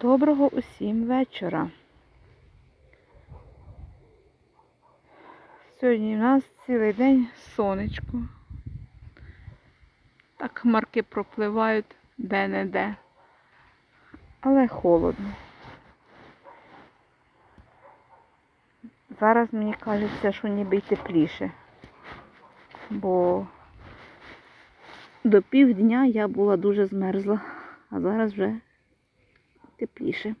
Доброго усім вечора. Сьогодні у нас цілий день сонечко. Так хмарки пропливають де-не-де. Але холодно. Зараз мені кажеться, що ніби й тепліше. Бо до півдня я була дуже змерзла, а зараз вже тепліше.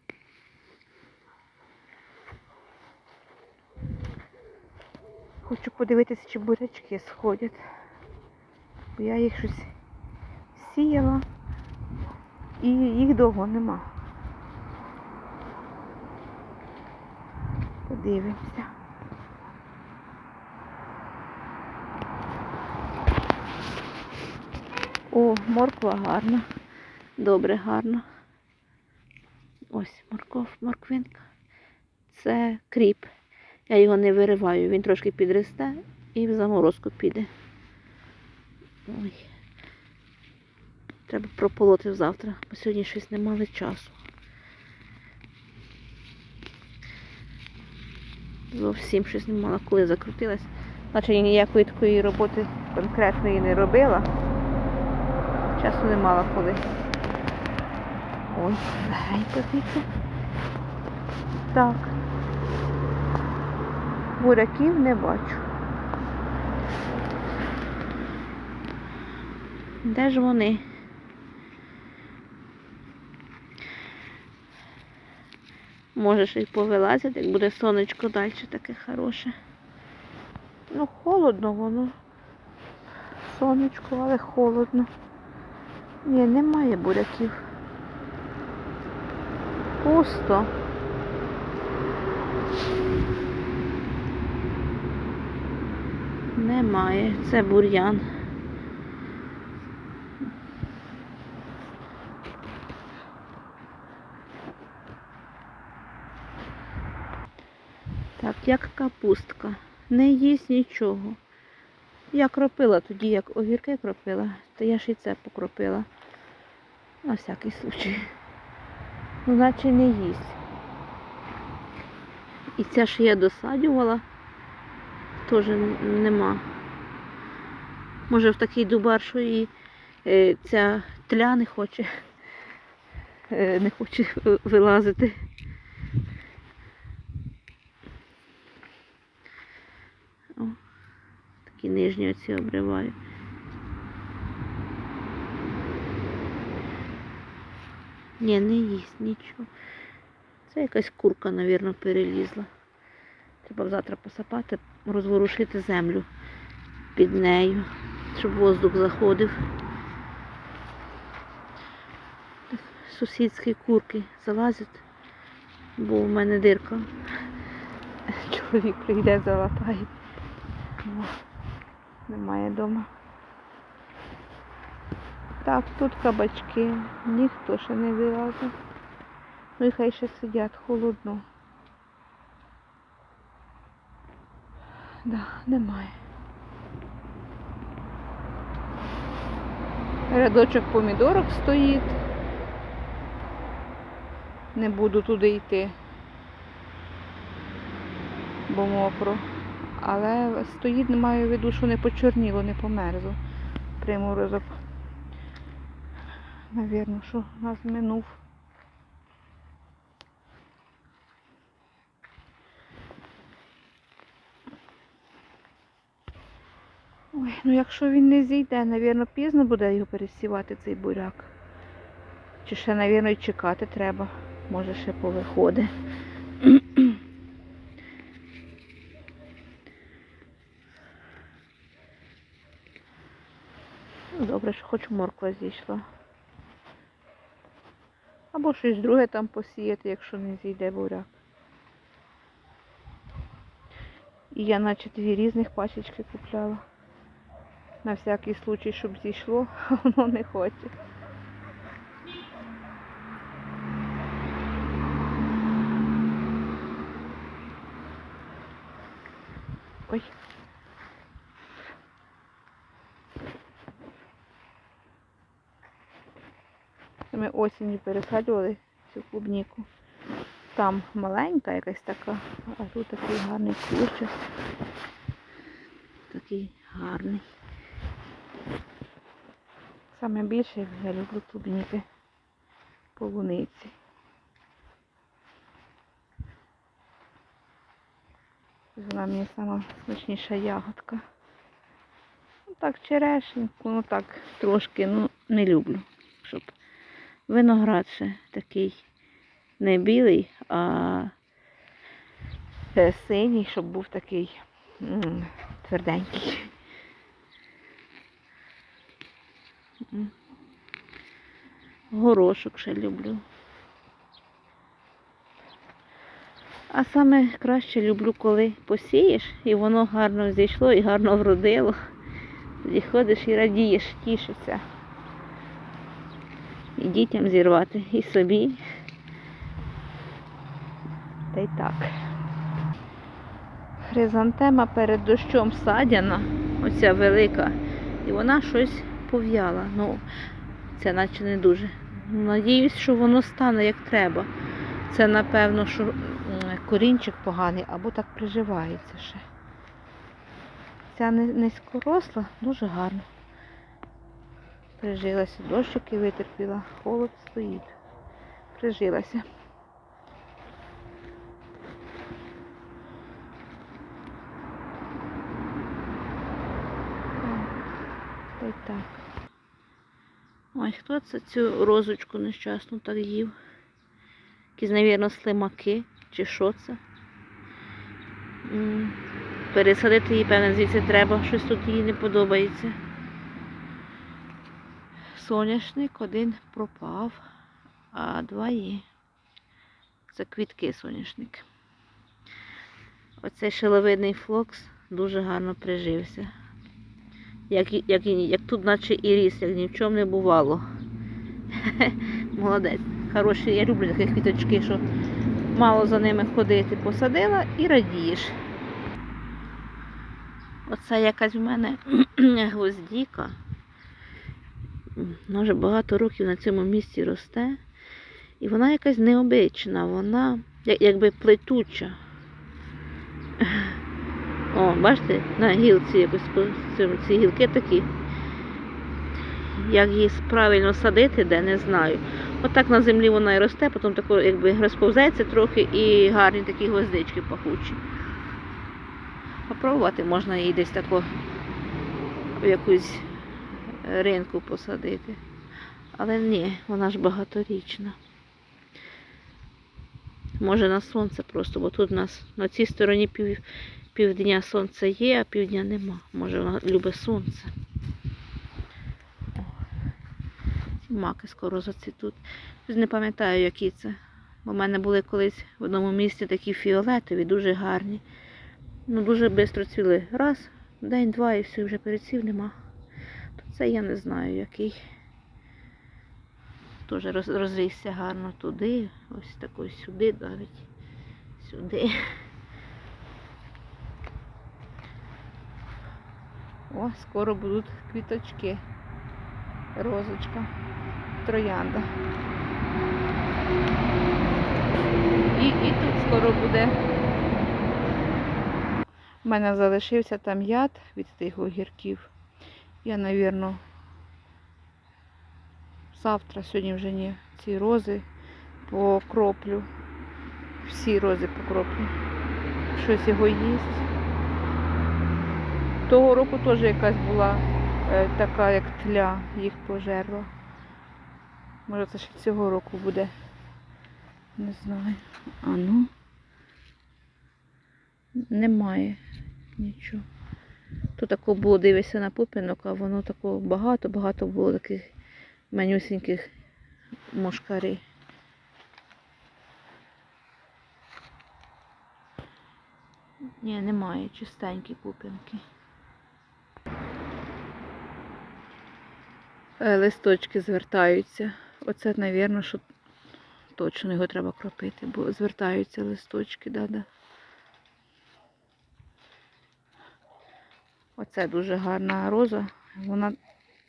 Хочу подивитися, чи бурячки сходять. Бо я їх щось сіяла і їх довго нема. Подивимося. О, морква гарна. Добре, гарно. Ось морков, морквинка. Це кріп. Я його не вириваю, він трошки підросте і в заморозку піде. Ой. Треба прополоти завтра, бо сьогодні щось не мали часу. Зовсім щось не мала, коли закрутилась. Я ніякої такої роботи конкретної не робила. Часу не мала коли. Ой, легенько звідси. Так. Буряків не бачу. Де ж вони? Може ще й повилазять, як буде сонечко далі таке хороше. Ну, холодно воно. Сонечко, але холодно. Ні, немає буряків. Пусто. Немає. Це бур'ян. Так, як капустка. Не їсть нічого. Я кропила тоді, як огірки кропила, то я ж і це покропила. На всякий случай. Ну, наче не їсть. І ця ж я досадювала, теж нема. Може в такий дубар, що і е, ця тля не хоче, е, не хоче вилазити. О, такі нижні оці обриваю. Ні, не їсть нічого. Це якась курка, мабуть, перелізла. Треба завтра посапати, розворушити землю під нею, щоб воздух заходив. Сусідські курки залазять, бо в мене дирка. Чоловік прийде, залатає. Немає вдома. Так, тут кабачки, ніхто ще не вилазив. Ну і хай ще сидять холодно. Да, немає. Рядочок помідорок стоїть. Не буду туди йти, бо мокро. Але стоїть, не маю в виду, що не почорніло, не померзло. Приморозок. Навірно, що нас минув. Ой, ну якщо він не зійде, навірно, пізно буде його пересівати, цей буряк. Чи ще, навірно, і чекати треба. Може ще повиходить. Добре, що хоч морква зійшла. Або щось друге там посіяти, якщо не зійде буряк. І я наче дві різних пачечки купляла. На всякий случай, щоб зійшло, а воно не хоче. Ой. Ми осінню пересаджували цю клубніку. Там маленька якась така, а тут такий гарний кущик. Такий гарний. Саме більше я люблю клубніки полуниці. Вона мені сама смачніша ягодка. Ну так, черешеньку, ну так, трошки, ну, не люблю. Щоб виноград ще такий не білий, а е, синій, щоб був такий тверденький. Горошок ще люблю. А саме краще люблю, коли посієш і воно гарно зійшло і гарно вродило. Тоді ходиш і радієш, тішишся. І дітям зірвати, і собі. Та й так. Хризантема перед дощом садяна, оця велика, і вона щось пов'яла. Ну, це наче не дуже. Надіюсь, що воно стане як треба. Це, напевно, що корінчик поганий або так приживається ще. Ця низькоросла дуже гарно. Прижилася, дощики витерпіла, холод стоїть. Прижилася. Та й так. Ой, хто це цю розочку нещасну так їв? Якісь, навірно, слимаки, чи що це? Пересадити її, певне, звідси треба, щось тут їй не подобається. Соняшник один пропав, а два є. Це квітки соняшник. Оцей шиловидний флокс дуже гарно прижився. Як, як, як тут наче і ріс, як ні в чому не бувало. Молодець. Хороші, я люблю такі квіточки, що мало за ними ходити. Посадила і радієш. Оце якась в мене гвоздіка. Вона вже багато років на цьому місці росте. І вона якась необична, вона якби плетуча. О, бачите, на гілці якось ці, гілки такі. Як її правильно садити, де не знаю. Отак на землі вона і росте, потім тако, якби розповзається трохи і гарні такі гвоздички пахучі. Попробувати можна її десь тако в якусь ринку посадити. Але ні, вона ж багаторічна. Може на сонце просто, бо тут у нас на цій стороні пів, півдня сонце є, а півдня нема. Може вона любить сонце. Ці маки скоро зацвітуть. Не пам'ятаю, які це. Бо в мене були колись в одному місці такі фіолетові, дуже гарні. Ну, дуже швидко цвіли. Раз, день-два і все, вже переців нема. Це я не знаю, який. Теж розрісся гарно туди, ось такий сюди навіть. Сюди. О, скоро будуть квіточки. Розочка, троянда. І, і тут скоро буде. У мене залишився там яд від тих огірків. Я, навірно, завтра, сьогодні вже ні, ці рози покроплю. Всі рози покроплю. Щось його їсть. Того року теж якась була е, така, як тля, їх пожерла. Може це ще цього року буде. Не знаю. А ну. Немає нічого. Тут тако було, дивишся на пупинок, а воно такого багато-багато було таких манюсіньких мошкарів. Ні, немає, чистенькі пупинки. Е, Листочки звертаються. Оце, мабуть, що точно його треба кропити, бо звертаються листочки, да-да. Оце дуже гарна роза. Вона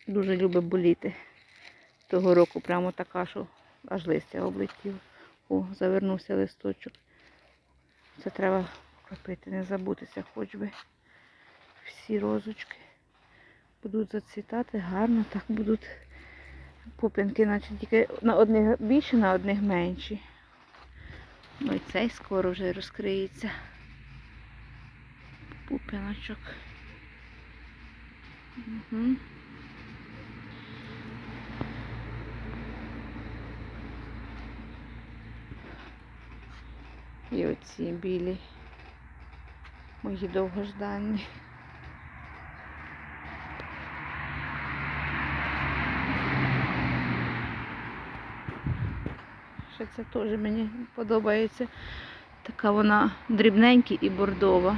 дуже любить боліти. Того року прямо така, що аж листя облетіло. О, завернувся листочок. Це треба кропити, не забутися хоч би. Всі розочки будуть зацвітати гарно, так будуть пупинки, наче тільки на одних більше, на одних менші. Ну і цей скоро вже розкриється. Пупиночок. І оці білі мої довгожданні. Ще це теж мені подобається. Така вона дрібненька і бордова.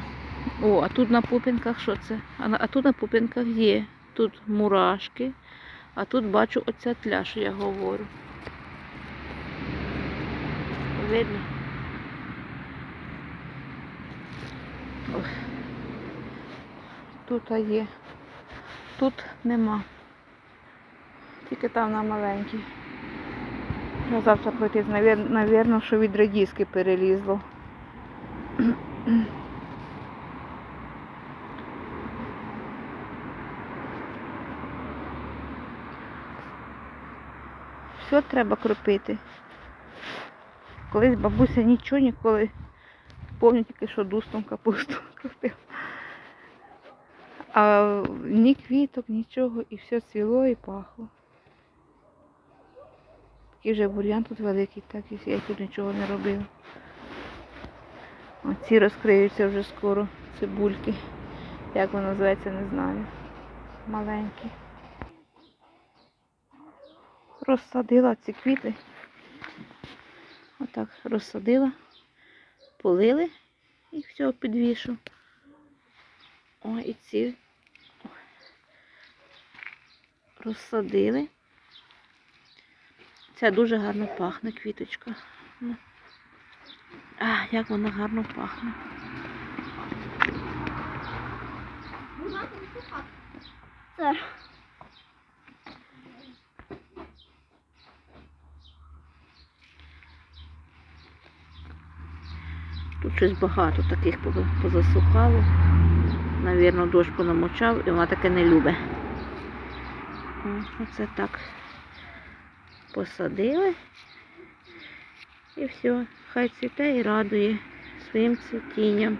О, а тут на пупінках що це? А, а тут на пупінках є. Тут мурашки, а тут бачу оця тля, що я говорю. Видно? Тут є. Тут нема. Тільки там на маленькій. Я завтра пройти, навірно, що від редіски перелізло. Все треба кропити. Колись бабуся нічого ніколи Помню тільки, що дустом капусту кропила. А ні квіток, нічого, і все цвіло і пахло. Такий вже бур'ян тут великий, так і я тут нічого не робила. Оці розкриються вже скоро, цибульки. Як воно називається, не знаю. Маленькі. Розсадила ці квіти. Отак розсадила, полили і все підвішу. О, і ці розсадили. Ця дуже гарно пахне квіточка. Ну. А, як вона гарно пахне. Це. Щось багато таких позасухало. Навірно, дощ понамочав і вона таке не любить. Оце так посадили. І все, хай цвіте і радує своїм цвітінням.